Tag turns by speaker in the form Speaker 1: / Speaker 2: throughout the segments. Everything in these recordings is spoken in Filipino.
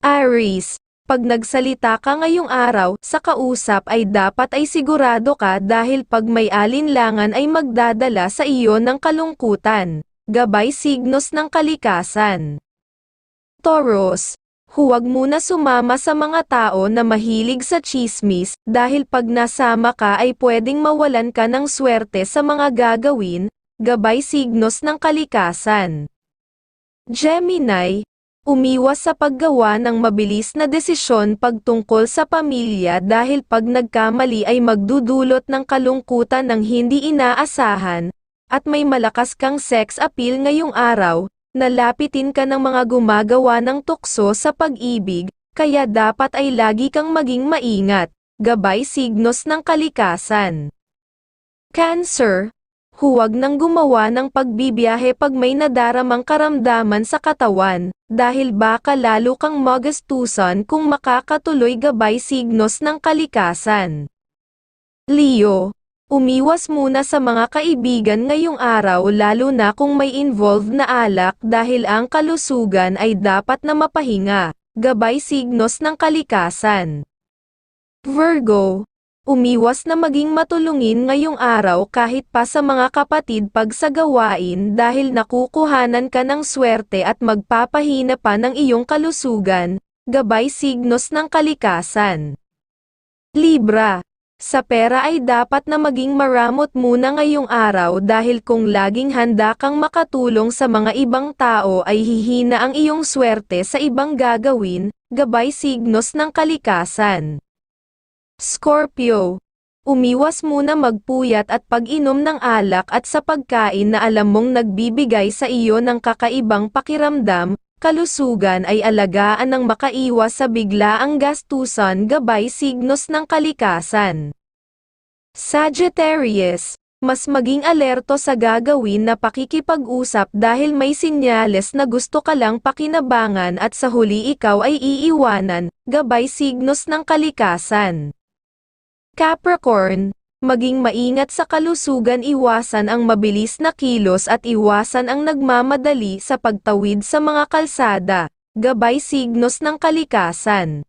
Speaker 1: Aries, pag nagsalita ka ngayong araw sa kausap ay dapat ay sigurado ka dahil pag may alinlangan ay magdadala sa iyo ng kalungkutan. Gabay signos ng kalikasan. Taurus, huwag muna sumama sa mga tao na mahilig sa chismis dahil pag nasama ka ay pwedeng mawalan ka ng swerte sa mga gagawin, gabay signos ng kalikasan. Gemini, umiwas sa paggawa ng mabilis na desisyon pagtungkol sa pamilya dahil pag nagkamali ay magdudulot ng kalungkutan ng hindi inaasahan, at may malakas kang sex appeal ngayong araw, nalapitin ka ng mga gumagawa ng tukso sa pag-ibig, kaya dapat ay lagi kang maging maingat, gabay signos ng kalikasan. Cancer, huwag nang gumawa ng pagbibiyahe pag may nadaramang karamdaman sa katawan, dahil baka lalo kang magastusan kung makakatuloy gabay signos ng kalikasan. Leo, umiwas muna sa mga kaibigan ngayong araw lalo na kung may involved na alak dahil ang kalusugan ay dapat na mapahinga, gabay signos ng kalikasan. Virgo, Umiwas na maging matulungin ngayong araw kahit pa sa mga kapatid pag sa gawain dahil nakukuhanan ka ng swerte at magpapahina pa ng iyong kalusugan, gabay signos ng kalikasan. Libra, sa pera ay dapat na maging maramot muna ngayong araw dahil kung laging handa kang makatulong sa mga ibang tao ay hihina ang iyong swerte sa ibang gagawin, gabay signos ng kalikasan. Scorpio. Umiwas muna magpuyat at pag-inom ng alak at sa pagkain na alam mong nagbibigay sa iyo ng kakaibang pakiramdam, kalusugan ay alagaan ng makaiwas sa biglaang gastusan gabay signos ng kalikasan. Sagittarius, mas maging alerto sa gagawin na pakikipag-usap dahil may sinyales na gusto ka lang pakinabangan at sa huli ikaw ay iiwanan, gabay signos ng kalikasan. Capricorn, maging maingat sa kalusugan iwasan ang mabilis na kilos at iwasan ang nagmamadali sa pagtawid sa mga kalsada, gabay signos ng kalikasan.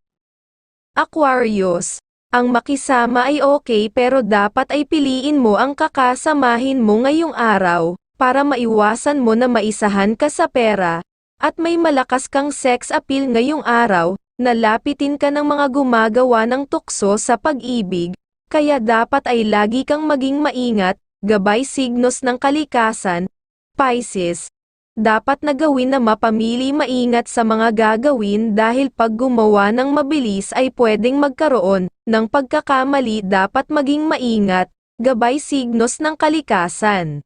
Speaker 1: Aquarius, ang makisama ay okay pero dapat ay piliin mo ang kakasamahin mo ngayong araw, para maiwasan mo na maisahan ka sa pera, at may malakas kang sex appeal ngayong araw, nalapitin ka ng mga gumagawa ng tukso sa pag-ibig, kaya dapat ay lagi kang maging maingat, gabay signos ng kalikasan, Pisces. Dapat na gawin na mapamili maingat sa mga gagawin dahil pag gumawa ng mabilis ay pwedeng magkaroon ng pagkakamali dapat maging maingat, gabay signos ng kalikasan.